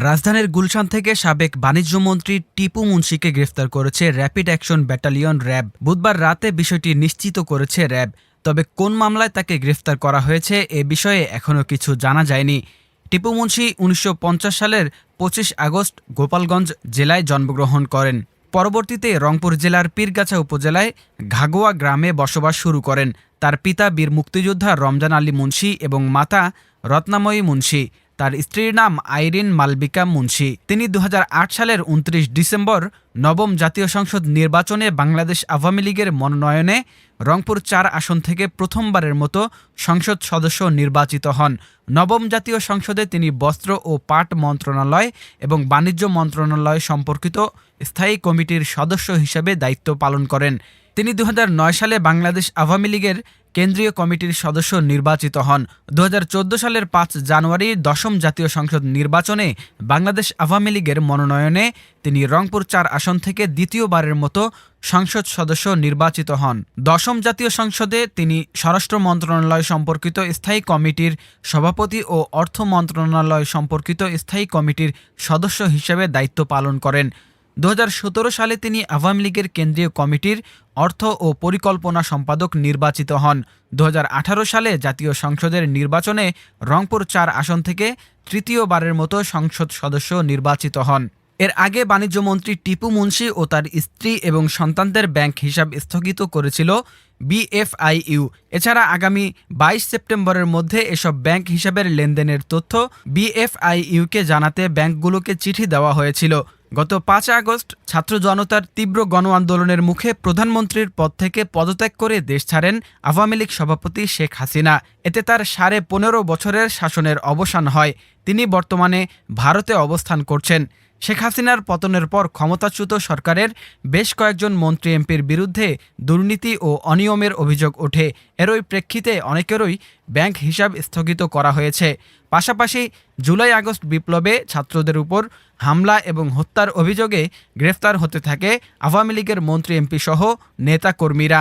রাজধানীর গুলশান থেকে সাবেক বাণিজ্যমন্ত্রী টিপু মুন্সিকে গ্রেফতার করেছে র্যাপিড অ্যাকশন ব্যাটালিয়ন র্যাব। বুধবার রাতে বিষয়টি নিশ্চিত করেছে র্যাব। তবে কোন মামলায় তাকে গ্রেফতার করা হয়েছে এ বিষয়ে এখনও কিছু জানা যায়নি। টিপু মুন্সি উনিশশো পঞ্চাশ সালের পঁচিশ আগস্ট গোপালগঞ্জ জেলায় জন্মগ্রহণ করেন। পরবর্তীতে রংপুর জেলার পীরগাছা উপজেলায় ঘাগোয়া গ্রামে বসবাস শুরু করেন। তার পিতা বীর মুক্তিযোদ্ধা রমজান আলী মুন্সি এবং মাতা রত্নাময়ী মুন্সি। তার স্ত্রীর নাম আইরিন মালবিকা মুন্সি। তিনি দু হাজার আট সালের উনত্রিশ ডিসেম্বর নবম জাতীয় সংসদ নির্বাচনে বাংলাদেশ আওয়ামী লীগের মনোনয়নে রংপুর চার আসন থেকে প্রথমবারের মতো সংসদ সদস্য নির্বাচিত হন। নবম জাতীয় সংসদে তিনি বস্ত্র ও পাট মন্ত্রণালয় এবং বাণিজ্য মন্ত্রণালয় সম্পর্কিত স্থায়ী কমিটির সদস্য হিসেবে দায়িত্ব পালন করেন। তিনি দু হাজার নয় সালে বাংলাদেশ আওয়ামী লীগের কেন্দ্রীয় কমিটির সদস্য নির্বাচিত হন। দু হাজার চোদ্দ সালের পাঁচ জানুয়ারি দশম জাতীয় সংসদ নির্বাচনে বাংলাদেশ আওয়ামী লীগের মনোনয়নে তিনি রংপুর চার আসন থেকে দ্বিতীয়বারের মতো সংসদ সদস্য নির্বাচিত হন। দশম জাতীয় সংসদে তিনি স্বরাষ্ট্র মন্ত্রণালয় সম্পর্কিত স্থায়ী কমিটির সভাপতি ও অর্থ মন্ত্রণালয় সম্পর্কিত স্থায়ী কমিটির সদস্য হিসেবে দায়িত্ব পালন করেন। দু হাজার সতেরো সালে তিনি আওয়ামী লীগের কেন্দ্রীয় কমিটির অর্থ ও পরিকল্পনা সম্পাদক নির্বাচিত হন। দু হাজার আঠারো সালে জাতীয় সংসদের নির্বাচনে রংপুর চার আসন থেকে তৃতীয়বারের মতো সংসদ সদস্য নির্বাচিত হন। এর আগে বাণিজ্যমন্ত্রী টিপু মুন্সি ও তার স্ত্রী এবং সন্তানদের ব্যাংক হিসাব স্থগিত করেছিল বিএফআইইউ। এছাড়া আগামী বাইশ সেপ্টেম্বরের মধ্যে এসব ব্যাংক হিসাবের লেনদেনের তথ্য বিএফআইইউকে জানাতে ব্যাংকগুলোকে চিঠি দেওয়া হয়েছিল। গত পাঁচ আগস্ট ছাত্র জনতার তীব্র গণ আন্দোলনের মুখে প্রধানমন্ত্রীর পদ থেকে পদত্যাগ করে দেশ ছাড়েন আওয়ামী লীগ সভাপতি শেখ হাসিনা। এতে তার সাড়ে পনেরো বছরের শাসনের অবসান হয়। তিনি বর্তমানে ভারতে অবস্থান করছেন। শেখ হাসিনার পতনের পর ক্ষমতাচ্যুত সরকারের বেশ কয়েকজন মন্ত্রী এমপির বিরুদ্ধে দুর্নীতি ও অনিয়মের অভিযোগ ওঠে। এরই প্রেক্ষিতে অনেকেরই ব্যাংক হিসাব স্থগিত করা হয়েছে। পাশাপাশি জুলাই আগস্ট বিপ্লবে ছাত্রদের উপর হামলা এবং হত্যার অভিযোগে গ্রেফতার হতে থাকে আওয়ামী লীগের মন্ত্রী এমপি সহ নেতাকর্মীরা।